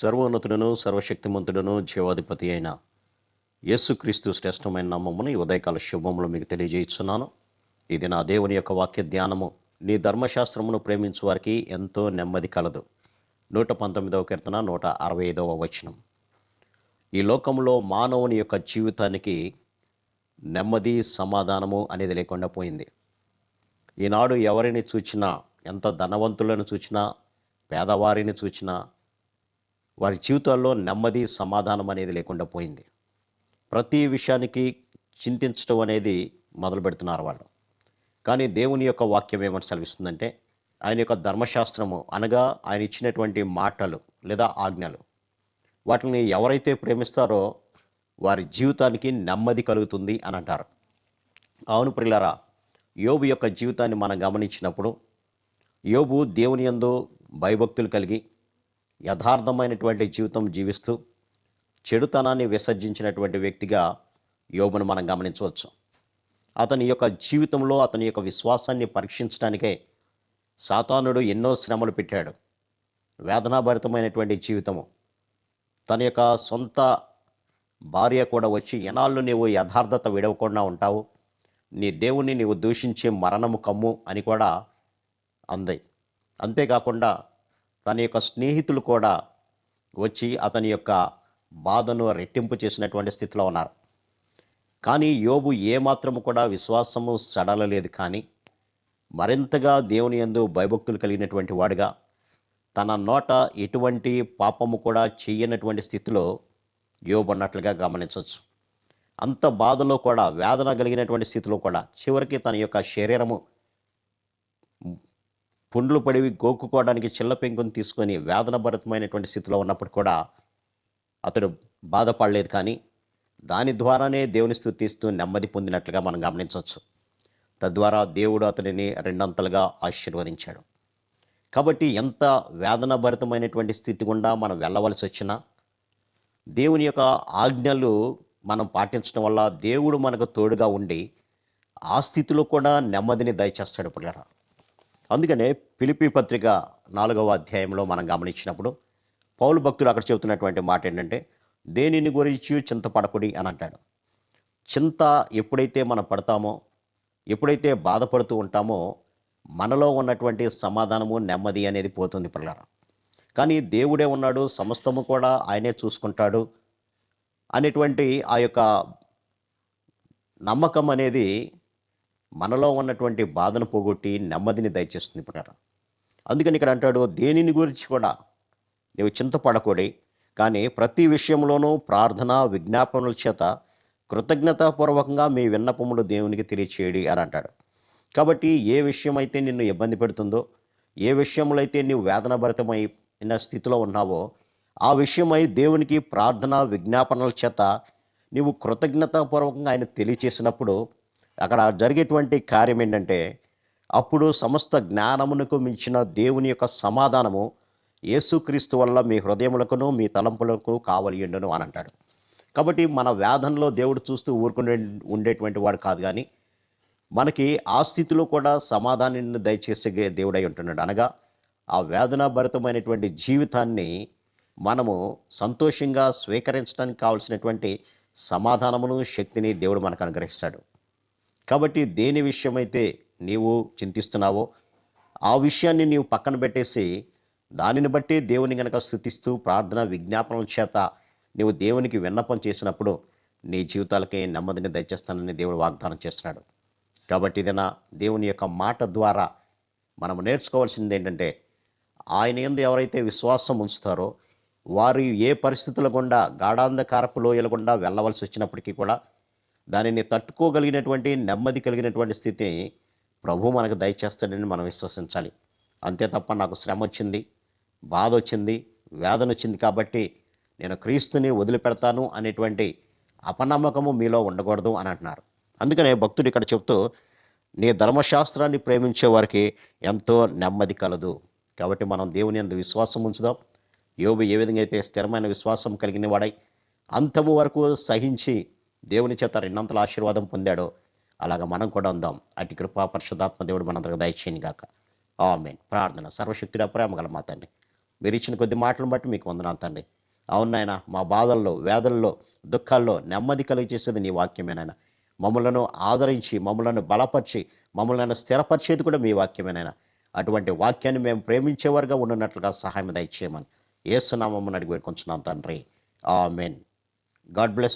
సర్వోన్నతుడను సర్వశక్తిమంతుడను జీవాధిపతి అయిన యేసుక్రీస్తు శ్రేష్టమైన నామమును ఈ ఉదయకాల శుభములు మీకు తెలియజేస్తున్నాను ఇది నా దేవుని యొక్క వాక్య ధ్యానము. నీ ధర్మశాస్త్రమును ప్రేమించు వారికి ఎంతో నెమ్మది కలదు. నూట పంతొమ్మిదవ కీర్తన నూట అరవై ఐదవ వచనం. ఈ లోకంలో మానవుని యొక్క జీవితానికి నెమ్మది సమాధానము అనేది లేకుండా పోయింది. ఈనాడు ఎవరిని చూచినా ఎంత ధనవంతులను చూచినా పేదవారిని చూచినా వారి జీవితాల్లో నెమ్మది సమాధానం అనేది లేకుండా పోయింది. ప్రతి విషయానికి చింతించడం అనేది మొదలు పెడుతున్నారు వాళ్ళు. కానీ దేవుని యొక్క వాక్యం ఏమని సెలవిస్తుందంటే ఆయన యొక్క ధర్మశాస్త్రము అనగా ఆయన ఇచ్చినటువంటి మాటలు లేదా ఆజ్ఞలు. వాటిని ఎవరైతే ప్రేమిస్తారో వారి జీవితానికి నెమ్మది కలుగుతుంది అని అంటారు. అవును ప్రిల్లరా యోబు యొక్క జీవితాన్ని మనం గమనించినప్పుడు యోబు దేవుని యందు భయభక్తులు కలిగి యథార్థమైనటువంటి జీవితం జీవిస్తూ చెడుతనాన్ని విసర్జించినటువంటి వ్యక్తిగా యోబును మనం గమనించవచ్చు. అతని యొక్క జీవితంలో అతని యొక్క విశ్వాసాన్ని పరీక్షించడానికే సాతానుడు ఎన్నో శ్రమలు పెట్టాడు. వేదనాభరితమైనటువంటి జీవితము. తన యొక్క సొంత భార్య కూడా వచ్చి ఎనాళ్ళు నీవు యథార్థత విడవకుండా ఉంటావు? నీ దేవుణ్ణి నీవు దూషించే మరణము కమ్ము అని కూడా అంది. అంతేకాకుండా తన యొక్క స్నేహితులు కూడా వచ్చి అతని యొక్క బాధను రెట్టింపు చేసినటువంటి స్థితిలో ఉన్నారు. కానీ యోబు ఏమాత్రము కూడా విశ్వాసము సడలలేదు కానీ మరింతగా దేవుని యందు భయభక్తులు కలిగినటువంటి వాడుగా తన నోట ఎటువంటి పాపము కూడా చేయనటువంటి స్థితిలో యోబు ఉన్నట్లుగా గమనించవచ్చు. అంత బాధలో కూడా వేదన కలిగినటువంటి స్థితిలో కూడా చివరికి తన యొక్క శరీరము పుండ్లు పడివి గోక్కుకోవడానికి చిల్ల పెంకుని తీసుకొని వేదన భరితమైనటువంటి స్థితిలో ఉన్నప్పుడు కూడా అతడు బాధపడలేదు కానీ దాని ద్వారానే దేవుని స్థుతిస్తూ నెమ్మది పొందినట్లుగా మనం గమనించవచ్చు. తద్వారా దేవుడు అతనిని రెండంతలుగా ఆశీర్వదించాడు. కాబట్టి ఎంత వేదన భరితమైనటువంటి స్థితి గుండా మనం వెళ్ళవలసి వచ్చినా దేవుని యొక్క ఆజ్ఞలు మనం పాటించడం వల్ల దేవుడు మనకు తోడుగా ఉండి ఆ స్థితిలో కూడా నెమ్మదిని దయచేస్తాడు పిల్లరా అందుకనే పిలిపి పత్రిక నాలుగవ అధ్యాయంలో మనం గమనించినప్పుడు పౌలు భక్తులు అక్కడ చెబుతున్నటువంటి మాట ఏంటంటే దేనిని గురించి చింతపడకుడి? అని అంటాడు. చింత ఎప్పుడైతే మనం పడతామో ఎప్పుడైతే బాధపడుతూ ఉంటామో మనలో ఉన్నటువంటి సమాధానము నెమ్మది అనేది పోతుంది పిల్లరా కానీ దేవుడే ఉన్నాడు సమస్తము కూడా ఆయనే చూసుకుంటాడు అనేటువంటి ఆ యొక్క నమ్మకం అనేది మనలో ఉన్నటువంటి బాధను పోగొట్టి నెమ్మదిని దయచేస్తుంది పిల్లరా అందుకని ఇక్కడ అంటాడు దేనిని గురించి కూడా నీవు చింతపడకూడి కానీ ప్రతి విషయంలోనూ ప్రార్థన విజ్ఞాపనల చేత కృతజ్ఞతాపూర్వకంగా మీ విన్నపములు దేవునికి తెలియచేయడి అని అంటాడు. కాబట్టి ఏ విషయం అయితే నిన్ను ఇబ్బంది పెడుతుందో ఏ విషయంలో అయితే నీవు వేదనభరితమైన స్థితిలో ఉన్నావో ఆ విషయమై దేవునికి ప్రార్థన విజ్ఞాపనల చేత నీవు కృతజ్ఞతాపూర్వకంగా ఆయన తెలియచేసినప్పుడు అక్కడ జరిగేటువంటి కార్యం ఏంటంటే అప్పుడు సమస్త జ్ఞానమునకు మించిన దేవుని యొక్క సమాధానము యేసుక్రీస్తు వల్ల మీ హృదయములకును మీ తలంపులకు కావలియుండును అని అంటాడు. కాబట్టి మన వేదనలో దేవుడు చూస్తూ ఊరుకునే ఉండేటువంటి వాడు కాదు కానీ మనకి ఆ స్థితిలో కూడా సమాధానాన్ని దయచేసే దేవుడై ఉంటున్నాడు. అనగా ఆ వేదనాభరితమైనటువంటి జీవితాన్ని మనము సంతోషంగా స్వీకరించడానికి కావలసినటువంటి సమాధానమును శక్తిని దేవుడు మనకు అనుగ్రహిస్తాడు. కాబట్టి దేని విషయమైతే నీవు చింతిస్తున్నావో ఆ విషయాన్ని నీవు పక్కన పెట్టేసి దానిని బట్టి దేవుని గనక స్థుతిస్తూ ప్రార్థన విజ్ఞాపనల చేత నీవు దేవునికి విన్నపం చేసినప్పుడు నీ జీవితాలకి నెమ్మదిని దయచేస్తానని దేవుడు వాగ్దానం చేస్తున్నాడు. కాబట్టి ఇదైనా దేవుని యొక్క మాట ద్వారా మనం నేర్చుకోవాల్సింది ఏంటంటే ఆయన ఎందు ఎవరైతే విశ్వాసం ఉంచుతారో వారు ఏ పరిస్థితుల గుండా గాఢాంధకారపు లోయల గుండా వెళ్ళవలసి వచ్చినప్పటికీ కూడా దానిని తట్టుకోగలిగినటువంటి నెమ్మది కలిగినటువంటి స్థితి ప్రభు మనకు దయచేస్తాడని మనం విశ్వసించాలి. అంతే తప్ప నాకు శ్రమ వచ్చింది బాధ వచ్చింది వేదన వచ్చింది కాబట్టి నేను క్రీస్తుని వదిలిపెడతాను అనేటువంటి అపనమ్మకము మీలో ఉండకూడదు అని అంటున్నారు. అందుకనే భక్తుడు ఇక్కడ చెప్తూ నీ ధర్మశాస్త్రాన్ని ప్రేమించే వారికి ఎంతో నెమ్మది కలదు. కాబట్టి మనం దేవుని అందు విశ్వాసం ఉంచుదాం. యోబు ఏ విధంగా అయితే స్థిరమైన విశ్వాసం కలిగిన వాడై అంతము వరకు సహించి దేవుని చేత రెండంతల ఆశీర్వాదం పొందాడో అలాగ మనం కూడా ఉందాం. అటు కృపా పరిశుధాత్మ దేవుడు మనందరికి దయచేయని గాక. ఆమెన్. ప్రార్థన. సర్వశక్తుడ ప్రేమ గల మా తండ్రి. మీరు ఇచ్చిన కొద్ది మాటలను బట్టి మీకు వందనాలు తండ్రి. అవును నాయన మా బాధల్లో వేదల్లో దుఃఖాల్లో నెమ్మది కలిగి చేసేది నీ వాక్యమేనాయన మమ్మలను ఆదరించి మమ్మలను బలపరిచి మమ్మల్ని స్థిరపరిచేది కూడా మీ వాక్యమేనాయన అటువంటి వాక్యాన్ని మేము ప్రేమించేవారుగా ఉండున్నట్లుగా సహాయం దయచేయమని ఏసునామమ్మని అడిగి పెట్టుకుంటున్నాం తండ్రి. ఆ మెయిన్ గాడ్ బ్లెస్